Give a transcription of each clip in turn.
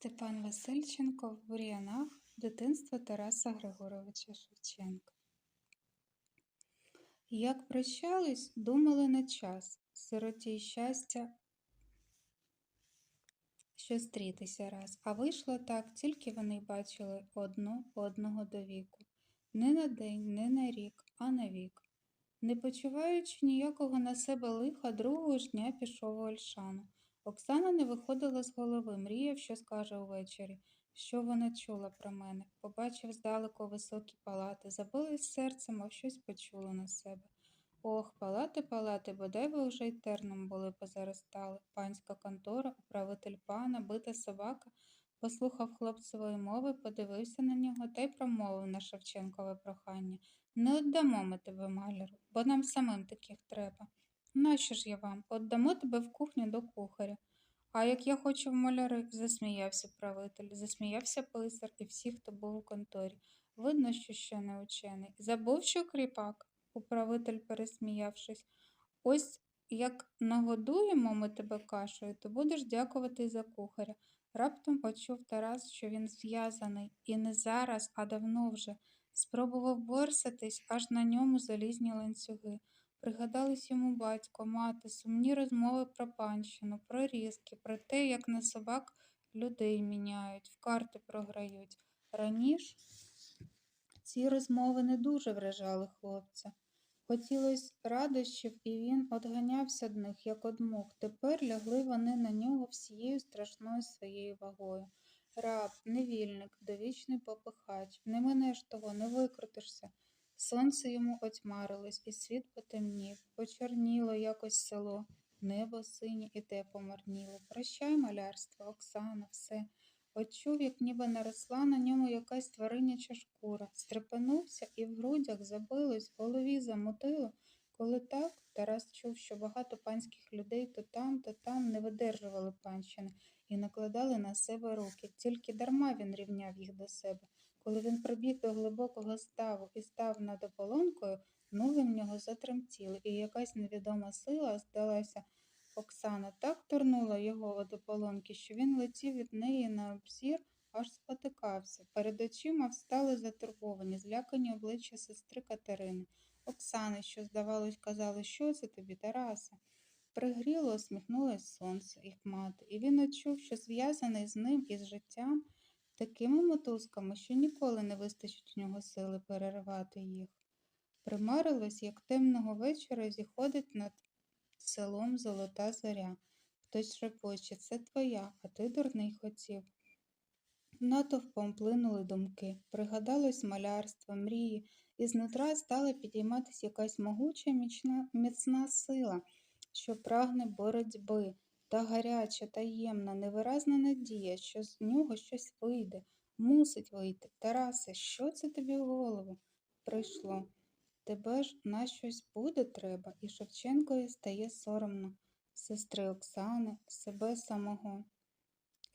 Степан Васильченко в Бур'янах Дитинство Тараса Григоровича Шевченка. Як прощались, думали на час, сироті щастя, що стрітися раз, а вийшло так, тільки вони бачили одно одного до віку. Не на день, не на рік, а на вік. Не почуваючи ніякого на себе лиха, другого ж дня пішов у Ольшану. Оксана не виходила з голови, мріяв, що скаже увечері, що вона чула про мене. Побачив здалеку високі палати, забилось серце, мов щось почуло на себе. Ох, палати, палати, бодай би вже й терном були позаростали. Панська контора, управитель пана, бита собака, послухав хлопцевої мови, подивився на нього та й промовив на Шевченкове прохання. Не отдамо ми тебе, маляру, бо нам самим таких треба. Нащо ж я вам? Отдамо тебе в кухню до кухаря. А як я хочу в маляри, засміявся правитель, засміявся писар і всі, хто був у конторі. Видно, що ще не учений. Забув, що кріпак, управитель пересміявшись. Ось як нагодуємо ми тебе кашею, то будеш дякувати за кухаря. Раптом почув Тарас, що він зв'язаний, і не зараз, а давно вже. Спробував борсатись, аж на ньому залізні ланцюги. Пригадались йому батько, мати, сумні розмови про панщину, про різки, про те, як на собак людей міняють, в карти програють. Раніше ці розмови не дуже вражали хлопця. Хотілось радощів, і він одганявся од них, як од мух. Тепер лягли вони на нього всією страшною своєю вагою. Раб, невільник, довічний попихач, не минеш того, не викрутишся. Сонце йому отьмарилось, і світ потемнів, почорніло якось село, небо синє і те помарніло. Прощай, малярство, Оксана, все. Очув, як ніби наросла на ньому якась твариняча шкура, стрепенувся і в грудях забилось, в голові замутило. Коли так, Тарас чув, що багато панських людей то там, то там не видержували панщини і накладали на себе руки. Тільки дарма він рівняв їх до себе. Коли він прибіг до глибокого ставу і став над ополонкою, ноги в нього затремтіли, і якась невідома сила здалася. Оксана так турнула його від ополонки, що він летів від неї на обзір, аж спотикався. Перед очима встали затурбовані, злякані обличчя сестри Катерини. Оксани, що, здавалось, казали, що це тобі, Тарасе. Пригріло, усміхнулось сонце, їх мати, і він очув, що зв'язаний з ним і з життям такими мотузками, що ніколи не вистачить у нього сили перервати їх. Примарилось, як темного вечора зіходить над селом золота зоря. Хтось шепоче, це твоя, а ти дурний хотів. Натовпом плинули думки, пригадалось малярство, мрії, і знутра стала підійматись якась могуча міцна сила, що прагне боротьби, та гаряча, таємна, невиразна надія, що з нього щось вийде, мусить вийти. Тарасе, що це тобі в голову? Прийшло. Тебе ж на щось буде треба, і Шевченкові стає соромно. Сестри Оксани, себе самого.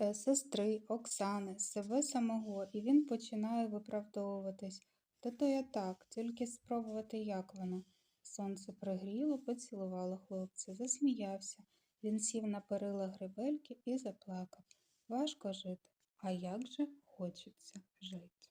Е, Сестри, Оксани, себе самого, і він починає виправдовуватись. То то я так, тільки спробувати, як воно. Сонце пригріло, поцілувало хлопця, засміявся. Він сів на перила гребельки і заплакав. Важко жити, а як же хочеться жити.